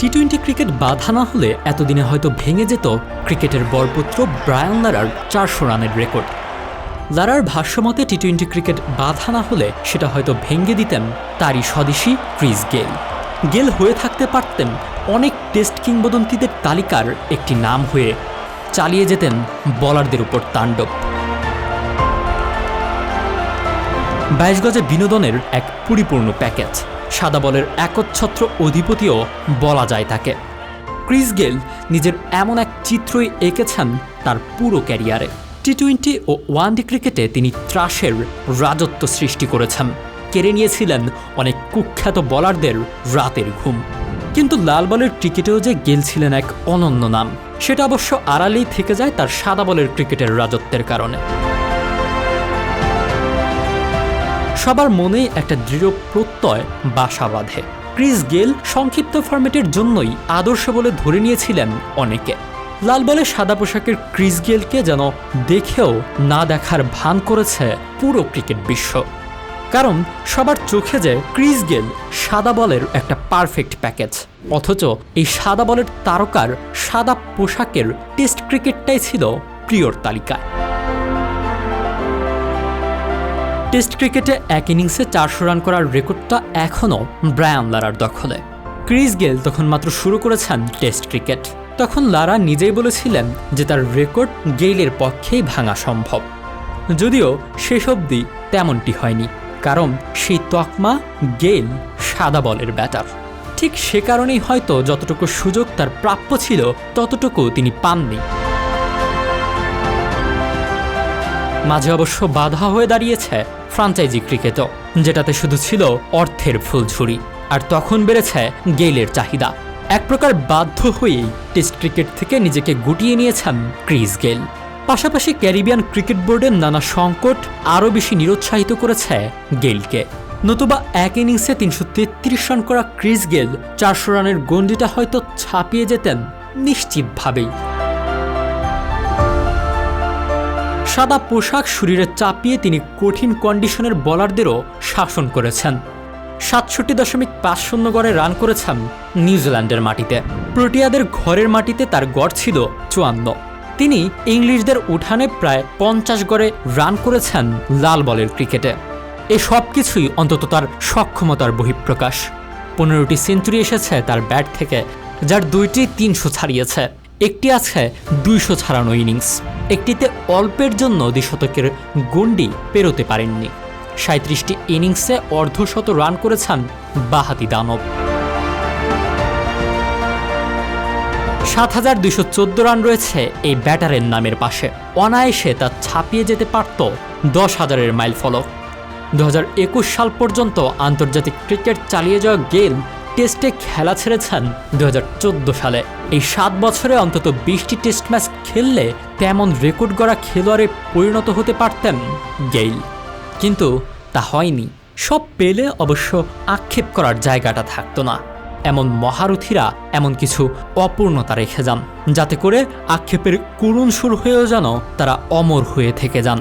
T twenty cricket বাধা না হলে এতদিনে হয়তো ভেঙে যেত ক্রিকেটের বরপুত্র ব্রায়ান লারার চারশো রানের রেকর্ড। লারার ভাষ্যমতে টি টোয়েন্টি ক্রিকেট বাধা না হলে সেটা হয়তো ভেঙে দিতেন তারই স্বদেশী ক্রিস গেল গেল হয়ে থাকতে পারতেন অনেক টেস্ট কিংবদন্তিদের তালিকার একটি নাম হয়ে চালিয়ে যেতেন বলারদের উপর তাণ্ডব। বাইশ গজে বিনোদনের এক পরিপূর্ণ প্যাকেজ। সাদা বলের একচ্ছত্র অধিপতিও বলা যায় তাকে। ক্রিস গেল নিজের এমন এক চিত্রই এঁকেছেন তার পুরো ক্যারিয়ারে। টি টোয়েন্টি ও ওয়ানডে ক্রিকেটে তিনি ত্রাসের রাজত্ব সৃষ্টি করেছেন। কেড়ে নিয়েছিলেন অনেক কুখ্যাত বলারদের রাতের ঘুম। কিন্তু লাল বলের ক্রিকেটেও যে গেল ছিলেন এক অনন্য নাম, সেটা অবশ্য আড়ালেই থেকে যায় তার সাদা বলের ক্রিকেটের রাজত্বের কারণে। সবার মনেই একটা দৃঢ় প্রত্যয় বাসা বাঁধে। ক্রিস গেল সংক্ষিপ্ত ফরম্যাটের জন্যই আদর্শ বলে ধরে নিয়েছিলেন অনেকে। লাল বলে সাদা পোশাকের ক্রিস গেলকে যেন দেখেও না দেখার ভান করেছে পুরো ক্রিকেট বিশ্ব। কারণ সবার চোখে যে ক্রিস গেল সাদা বলের একটা পারফেক্ট প্যাকেজ। অথচ এই সাদা বলের তারকার সাদা পোশাকের টেস্ট ক্রিকেটটাই ছিল প্রিয়র তালিকায়। টেস্ট ক্রিকেটে এক ইনিংসে চারশো রান করার রেকর্ডটা এখনও ব্রায়ান লারার দখলে। ক্রিস গেল তখন মাত্র শুরু করেছেন টেস্ট ক্রিকেট। তখন লারা নিজেই বলেছিলেন যে তার রেকর্ড গেইলের পক্ষেই ভাঙা সম্ভব। যদিও শেষ অবধি তেমনটি হয়নি, কারণ সেই তকমা গেইল সাদা বলের ব্যাটার। ঠিক সে কারণেই হয়তো যতটুকু সুযোগ তার প্রাপ্য ছিল ততটুকু তিনি পাননি। মাঝে অবশ্য বাধা হয়ে দাঁড়িয়েছে ফ্রাঞ্চাইজি ক্রিকেটও, যেটাতে শুধু ছিল অর্থের ফুলঝুরি, আর তখন বেড়েছে গেইলের চাহিদা। এক প্রকার বাধ্য হয়েই টেস্ট ক্রিকেট থেকে নিজেকে গুটিয়ে নিয়েছেন ক্রিস গেল পাশাপাশি ক্যারিবিয়ান ক্রিকেট বোর্ডের নানা সংকট আরও বেশি নিরুৎসাহিত করেছে গেইলকে। নতুবা এক ইনিংসে তিনশো তেত্রিশ রান করা ক্রিস গেল চারশো রানের গণ্ডিটা হয়তো ছাপিয়ে যেতেন নিশ্চিতভাবেই। সাদা পোশাক শরীরে চাপিয়ে তিনি কঠিন কন্ডিশনের বলারদেরও শাসন করেছেন। সাতষট্টি দশমিক পাঁচ শূন্য গড়ে রান করেছেন নিউজিল্যান্ডের মাটিতে। প্রোটিয়াদের ঘরের মাটিতে তার গড় ছিল চুয়ান্ন। তিনি ইংলিশদের উঠানে প্রায় পঞ্চাশ গড়ে রান করেছেন লাল বলের ক্রিকেটে। এ সব কিছুই অন্তত তার সক্ষমতার বহিঃপ্রকাশ। পনেরোটি সেঞ্চুরি এসেছে তার ব্যাট থেকে, যার দুইটি তিনশো ছাড়িয়েছে। একটি আছে দুইশো ছাড়ানো ইনিংস। একটিতে অল্পের জন্য দ্বিশতকের গণ্ডি পেরোতে পারেননি। সাঁত্রিশটি ইনিংসে অর্ধশত রান করেছেন বাহাতি দানব। সাত হাজার দুইশো চোদ্দ রান রয়েছে এই ব্যাটারের নামের পাশে। অনায়াসে তা ছাপিয়ে যেতে পারত দশ হাজারের মাইল ফলক দু হাজার একুশ সাল পর্যন্ত আন্তর্জাতিক ক্রিকেট চালিয়ে যাওয়া গেল টেস্টে খেলা ছেড়েছেন দু হাজার চোদ্দ সালে। এই সাত বছরে অন্তত বিশটি টেস্ট ম্যাচ খেললে তেমন রেকর্ড গড়া খেলোয়াড়ে পরিণত হতে পারতেন গেইল। কিন্তু তা হয়নি। সব পেলে অবশ্য আক্ষেপ করার জায়গাটা থাকতো না। এমন মহারথীরা এমন কিছু অপূর্ণতা রেখে যান, যাতে করে আক্ষেপের করুণ সুর হয়েও যেন তারা অমর হয়ে থেকে যান।